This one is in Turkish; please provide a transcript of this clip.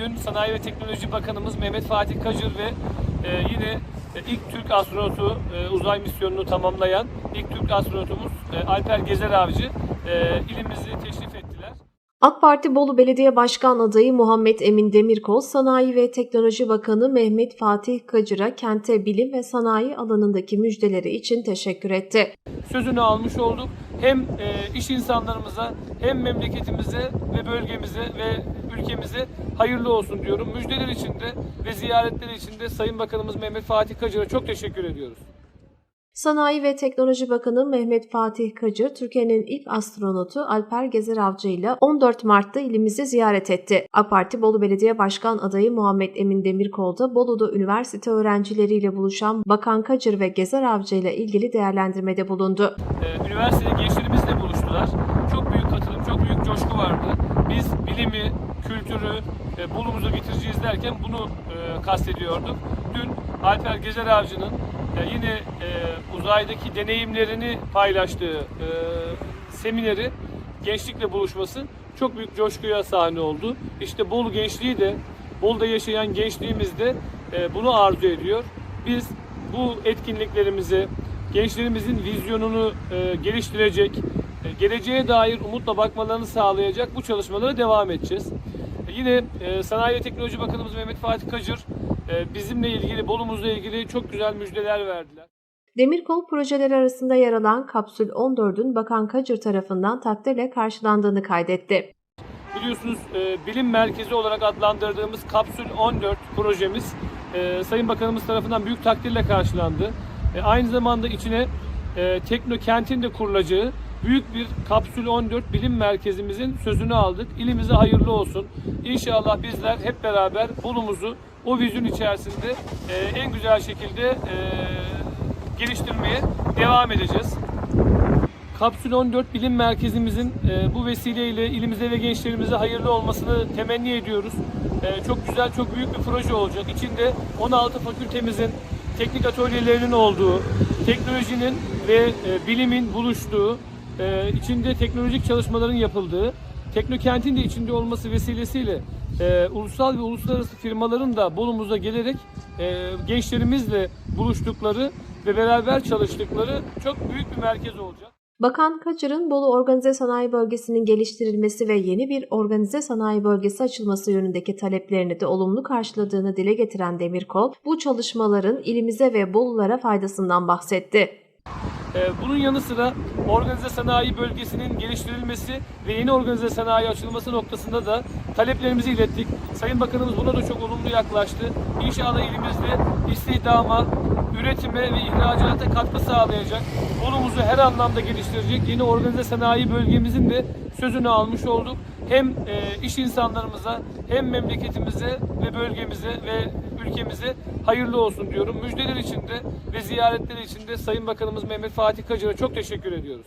dün Sanayi ve Teknoloji Bakanımız Mehmet Fatih Kacır ve e, yine e, ilk Türk astronotu e, uzay misyonunu tamamlayan ilk Türk astronotumuz e, Alper Gezer Avcı e, ilimizi teşrif ettiler. AK Parti Bolu Belediye Başkan adayı Muhammed Emin Demirkol, Sanayi ve Teknoloji Bakanı Mehmet Fatih Kacır'a kente bilim ve sanayi alanındaki müjdeleri için teşekkür etti. Sözünü almış olduk. Hem e, iş insanlarımıza hem memleketimize ve bölgemize ve ülkemize hayırlı olsun diyorum. Müjdeler için de ve ziyaretleri için de Sayın Bakanımız Mehmet Fatih Kacır'a çok teşekkür ediyoruz. Sanayi ve Teknoloji Bakanı Mehmet Fatih Kacır, Türkiye'nin ilk astronotu Alper Gezer Avcı ile 14 Mart'ta ilimizi ziyaret etti. AK Parti Bolu Belediye Başkan adayı Muhammed Emin Demirkol da Bolu'da üniversite öğrencileriyle buluşan Bakan Kacır ve Gezer Avcı ile ilgili değerlendirmede bulundu. Ee, üniversitede gençlerimizle buluştular. Çok büyük katılım, çok büyük coşku vardı. Biz bilimi, kültürü e, Bolu'muza getireceğiz derken bunu e, kastediyorduk. Dün Alper Gezer Avcı'nın yine e, uzaydaki deneyimlerini paylaştığı e, semineri, gençlikle buluşması çok büyük coşkuya sahne oldu. İşte Bolu gençliği de, Bolu'da yaşayan gençliğimiz de e, bunu arzu ediyor. Biz bu etkinliklerimizi, gençlerimizin vizyonunu e, geliştirecek, e, geleceğe dair umutla bakmalarını sağlayacak bu çalışmalara devam edeceğiz. Yine e, Sanayi ve Teknoloji Bakanımız Mehmet Fatih Kacır e, bizimle ilgili, Bolumuzla ilgili çok güzel müjdeler verdiler. Demirkol projeleri arasında yer alan Kapsül 14'ün Bakan Kacır tarafından takdirle karşılandığını kaydetti. Biliyorsunuz e, bilim merkezi olarak adlandırdığımız Kapsül 14 projemiz e, Sayın Bakanımız tarafından büyük takdirle karşılandı. E, aynı zamanda içine e, Teknokentin de kurulacağı büyük bir Kapsül 14 bilim merkezimizin sözünü aldık. İlimize hayırlı olsun. İnşallah bizler hep beraber Bolu'muzu o vizyon içerisinde e, en güzel şekilde e, geliştirmeye devam edeceğiz. Kapsül 14 Bilim Merkezimizin e, bu vesileyle ilimize ve gençlerimize hayırlı olmasını temenni ediyoruz. E, çok güzel, çok büyük bir proje olacak. İçinde 16 fakültemizin teknik atölyelerinin olduğu, teknolojinin ve e, bilimin buluştuğu, e, içinde teknolojik çalışmaların yapıldığı, Teknokentin de içinde olması vesilesiyle e, ulusal ve uluslararası firmaların da Bolu'muza gelerek e, gençlerimizle buluştukları ve beraber çalıştıkları çok büyük bir merkez olacak. Bakan Kacır'ın Bolu Organize Sanayi Bölgesi'nin geliştirilmesi ve yeni bir organize sanayi bölgesi açılması yönündeki taleplerini de olumlu karşıladığını dile getiren Demirkol, bu çalışmaların ilimize ve Bolulara faydasından bahsetti. Ee, Bunun yanı sıra organize sanayi bölgesinin geliştirilmesi ve yeni organize sanayi açılması noktasında da taleplerimizi ilettik. Sayın Bakanımız buna da çok olumlu yaklaştı. İnşallah elimizde istihdama, üretime ve ihracata katkı sağlayacak, Bolu'muzu her anlamda geliştirecek yeni organize sanayi bölgemizin de sözünü almış olduk. Hem e, iş insanlarımıza hem memleketimize ve bölgemize ve ülkemize hayırlı olsun diyorum. Müjdeler için de ve ziyaretleri için de Sayın Bakanımız Mehmet Fatih Kacır'a çok teşekkür ediyoruz.